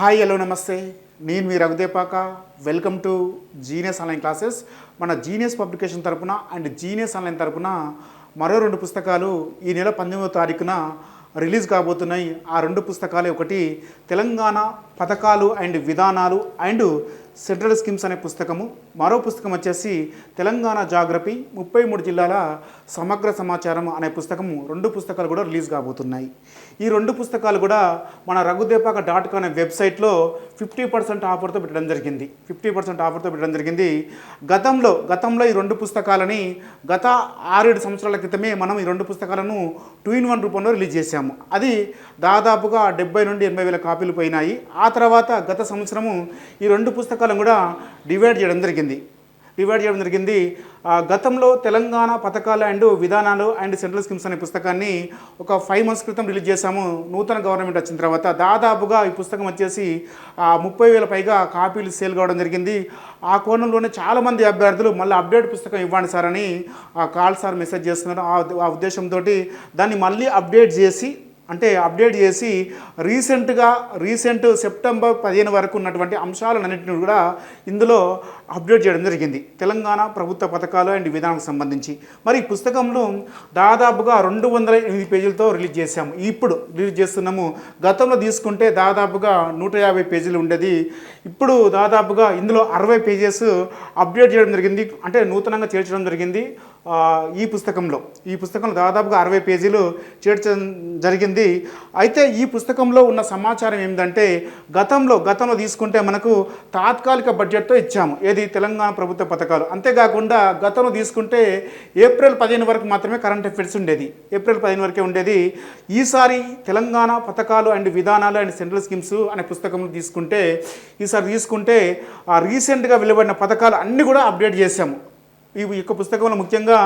Hi hello నమస్తే. నేను మీ Raghudepaka. Welcome to Genius online classes మన జీనియస్ పబ్లికేషన్ తరపున అండ్ జీనియస్ ఆన్లైన్ తరపున మరో రెండు పుస్తకాలు ఈ నెల పంతొమ్మిదో తారీఖున రిలీజ్ కాబోతున్నాయి. ఆ రెండు పుస్తకాలే ఒకటి తెలంగాణ పథకాలు అండ్ విధానాలు అండ్ సెంట్రల్ స్కీమ్స్ అనే పుస్తకము. మరో పుస్తకం వచ్చేసి తెలంగాణ జాగ్రఫీ ముప్పై మూడు జిల్లాల సమగ్ర సమాచారం అనే పుస్తకము. రెండు పుస్తకాలు కూడా రిలీజ్ కాబోతున్నాయి. ఈ రెండు పుస్తకాలు కూడా మన రఘుదేపాక డాట్ కామ్ అనే వెబ్సైట్లో ఫిఫ్టీ పర్సెంట్ ఆఫర్తో పెట్టడం జరిగింది. ఫిఫ్టీ పర్సెంట్ ఆఫర్తో పెట్టడం జరిగింది. గతంలో గతంలో ఈ రెండు పుస్తకాలని గత ఆరేడు సంవత్సరాల క్రితమే మనం ఈ రెండు పుస్తకాలను టూ ఇన్ వన్ రూపంలో రిలీజ్ చేశాము. అది దాదాపుగా డెబ్బై నుండి ఎనభై వేల కాపీలు పోయినాయి. ఆ తర్వాత గత సంవత్సరము ఈ రెండు పుస్తకాలు పుస్తకాలను కూడా డివైడ్ చేయడం జరిగింది. డివైడ్ చేయడం జరిగింది. గతంలో తెలంగాణ పథకాలు అండ్ విధానాలు అండ్ సెంట్రల్ స్కీమ్స్ అనే పుస్తకాన్ని ఒక ఫైవ్ మంత్స్ క్రితం రిలీజ్ చేశాము. నూతన గవర్నమెంట్ వచ్చిన తర్వాత దాదాపుగా ఈ పుస్తకం వచ్చేసి ముప్పై వేల పైగా కాపీలు సేల్ కావడం జరిగింది. ఆ కోణంలోనే చాలామంది అభ్యర్థులు మళ్ళీ అప్డేట్ పుస్తకం ఇవ్వండి సార్ అని ఆ కాల్ సార్ మెసేజ్ చేస్తున్నారు. ఆ ఉద్దేశంతో దాన్ని మళ్ళీ అప్డేట్ చేసి అంటే అప్డేట్ చేసి రీసెంట్గా రీసెంట్ సెప్టెంబర్ పదిహేను వరకు ఉన్నటువంటి అంశాలన్నింటినీ కూడా ఇందులో అప్డేట్ చేయడం జరిగింది. తెలంగాణ ప్రభుత్వ పథకాలు అండ్ విధానాలకు సంబంధించి. మరి ఈ పుస్తకంలో దాదాపుగా రెండు వందల ఎనిమిది పేజీలతో రిలీజ్ చేశాము. ఇప్పుడు రిలీజ్ చేస్తున్నాము. గతంలో తీసుకుంటే దాదాపుగా నూట యాభై పేజీలు ఉండేది. ఇప్పుడు దాదాపుగా ఇందులో అరవై పేజెస్ అప్డేట్ చేయడం జరిగింది. అంటే నూతనంగా చేర్చడం జరిగింది ఈ పుస్తకంలో. ఈ పుస్తకంలో దాదాపుగా అరవై పేజీలు చేర్చడం జరిగింది. అయితే ఈ పుస్తకంలో ఉన్న సమాచారం ఏంటంటే గతంలో గతంలో తీసుకుంటే మనకు తాత్కాలిక బడ్జెట్తో ఇచ్చాము. ఏది తెలంగాణ ప్రభుత్వ పథకాలు. అంతేకాకుండా గతంలో తీసుకుంటే ఏప్రిల్ పదిహేను వరకు మాత్రమే కరెంట్ అఫైర్స్ ఉండేది. ఏప్రిల్ పదిహేను వరకే ఉండేది. ఈసారి తెలంగాణ పథకాలు అండ్ విధానాలు అండ్ సెంట్రల్ స్కీమ్స్ అనే పుస్తకం తీసుకుంటే ఈసారి తీసుకుంటే ఆ రీసెంట్గా వెలువడిన పథకాలు అన్నీ కూడా అప్డేట్ చేశాము. ఈ యొక్క పుస్తకంలో ముఖ్యంగా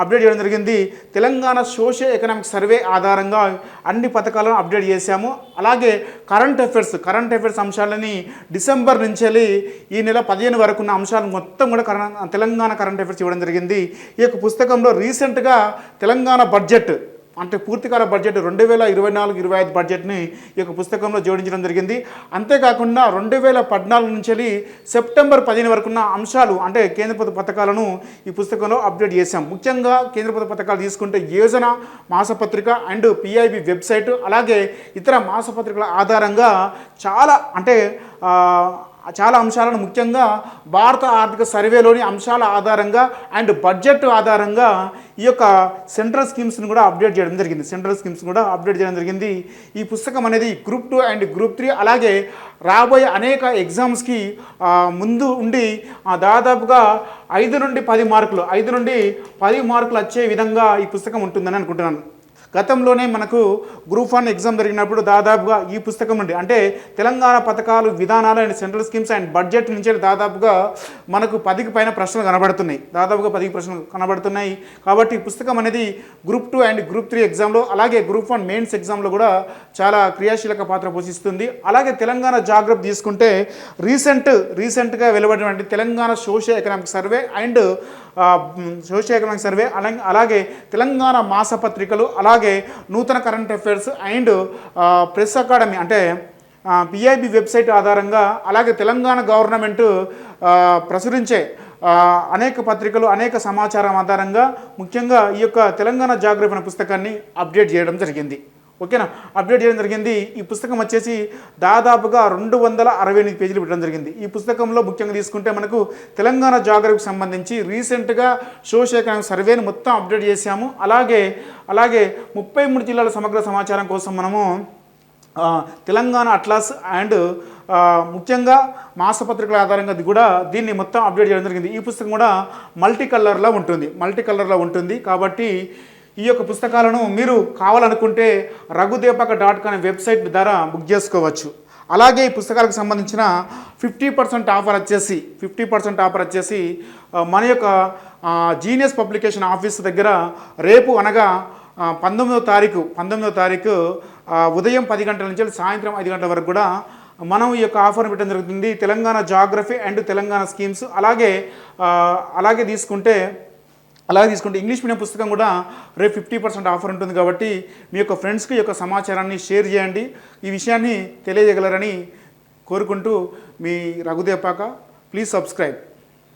అప్డేట్ చేయడం జరిగింది. తెలంగాణ సోషల్ ఎకనామిక్ సర్వే ఆధారంగా అన్ని పథకాలను అప్డేట్ చేశాము. అలాగే కరెంట్ అఫైర్స్ కరెంట్ అఫైర్స్ అంశాలని డిసెంబర్ నుంచి వెళ్ళి ఈ నెల పదిహేను వరకు ఉన్న అంశాలు మొత్తం కూడా కరెంట్ తెలంగాణ కరెంట్ అఫైర్స్ ఇవ్వడం జరిగింది. ఈ యొక్క పుస్తకంలో రీసెంట్గా తెలంగాణ బడ్జెట్ అంటే పూర్తికాల బడ్జెట్ రెండు వేల ఇరవై నాలుగు ఇరవై ఐదు బడ్జెట్ని ఈ యొక్క పుస్తకంలో జోడించడం జరిగింది. అంతేకాకుండా రెండు వేల పద్నాలుగు నుంచి వెళ్ళి సెప్టెంబర్ పదిహేను వరకు ఉన్న అంశాలు అంటే కేంద్ర ప్రభుత్వ పథకాలను ఈ పుస్తకంలో అప్డేట్ చేశాం. ముఖ్యంగా కేంద్ర ప్రభుత్వ పథకాలు తీసుకుంటే యోజన మాసపత్రిక అండ్ పిఐబి వెబ్సైట్ అలాగే ఇతర మాసపత్రికల ఆధారంగా చాలా అంటే చాలా అంశాలను ముఖ్యంగా భారత ఆర్థిక సర్వేలోని అంశాల ఆధారంగా అండ్ బడ్జెట్ ఆధారంగా ఈ యొక్క సెంట్రల్ స్కీమ్స్ని కూడా అప్డేట్ చేయడం జరిగింది. సెంట్రల్ స్కీమ్స్ కూడా అప్డేట్ చేయడం జరిగింది. ఈ పుస్తకం అనేది group two and group three అలాగే రాబోయే అనేక ఎగ్జామ్స్కి ముందు ఉండి ఆ, దాదాపుగా ఐదు నుండి పది మార్కులు ఐదు నుండి పది మార్కులు వచ్చే విధంగా ఈ పుస్తకం ఉంటుందని అనుకుంటున్నాను. గతంలోనే మనకు గ్రూప్ వన్ ఎగ్జామ్ జరిగినప్పుడు దాదాపుగా ఈ పుస్తకం నుండి అంటే తెలంగాణ పథకాలు విధానాలు and central schemes and budget నుంచి దాదాపుగా మనకు పదికి పైన ప్రశ్నలు కనబడుతున్నాయి. దాదాపుగా పదికి ప్రశ్నలు కనబడుతున్నాయి. కాబట్టి ఈ పుస్తకం అనేది group two and group three ఎగ్జామ్లో అలాగే గ్రూప్ వన్ మెయిన్స్ ఎగ్జామ్లో కూడా చాలా క్రియాశీలక పాత్ర పోషిస్తుంది. అలాగే తెలంగాణ జాగ్రత్త తీసుకుంటే రీసెంట్ రీసెంట్గా వెలువడినటువంటి Telangana social economic survey and social economic survey అలాగే తెలంగాణ మాసపత్రికలు అలాగే అలాగే నూతన current affairs and press academy అంటే పిఐబి వెబ్సైట్ ఆధారంగా అలాగే తెలంగాణ గవర్నమెంట్ ప్రచురించే అనేక పత్రికలు అనేక సమాచారం ఆధారంగా ముఖ్యంగా ఈ యొక్క తెలంగాణ జాగ్రఫీ పుస్తకాన్ని అప్డేట్ చేయడం జరిగింది. ఓకేనా? అప్డేట్ చేయడం జరిగింది. ఈ పుస్తకం వచ్చేసి దాదాపుగా రెండు వందల అరవై ఎనిమిది పేజీలు పెట్టడం జరిగింది. ఈ పుస్తకంలో ముఖ్యంగా తీసుకుంటే మనకు తెలంగాణ జాగ్రఫీకి సంబంధించి రీసెంట్గా సోషల్ ఎకనామిక్ సర్వేని మొత్తం అప్డేట్ చేశాము. అలాగే అలాగే ముప్పై మూడు జిల్లాల సమగ్ర సమాచారం కోసం మనము తెలంగాణ అట్లాస్ అండ్ ముఖ్యంగా మాసపత్రికల ఆధారంగా కూడా దీన్ని మొత్తం అప్డేట్ చేయడం జరిగింది. ఈ పుస్తకం కూడా మల్టీ కలర్లో ఉంటుంది. మల్టీ కలర్లో ఉంటుంది కాబట్టి ఈ యొక్క పుస్తకాలను మీరు కావాలనుకుంటే రఘుదేపక డాట్ కామ్ వెబ్సైట్ ద్వారా బుక్ చేసుకోవచ్చు. అలాగే ఈ పుస్తకాలకు సంబంధించిన ఫిఫ్టీ పర్సెంట్ ఆఫర్ వచ్చేసి ఫిఫ్టీ పర్సెంట్ ఆఫర్ వచ్చేసి మన యొక్క జీనియస్ పబ్లికేషన్ ఆఫీస్ దగ్గర రేపు అనగా పంతొమ్మిదో తారీఖు పంతొమ్మిదో తారీఖు ఉదయం పది గంటల నుంచి సాయంత్రం ఐదు గంటల వరకు కూడా మనం ఈ యొక్క ఆఫర్ పెట్టడం జరుగుతుంది. Telangana geography and Telangana schemes అలాగే అలాగే తీసుకుంటే అలాగే తీసుకుంటే ఇంగ్లీష్ మీడియం పుస్తకం కూడా రేపు ఫిఫ్టీ పర్సెంట్ ఆఫర్ ఉంటుంది కాబట్టి మీ యొక్క ఫ్రెండ్స్కి యొక్క సమాచారాన్ని షేర్ చేయండి. ఈ విషయాన్ని తెలియజేయగలరని కోరుకుంటూ మీ రఘుదేపాక ప్లీజ్ సబ్స్క్రైబ్.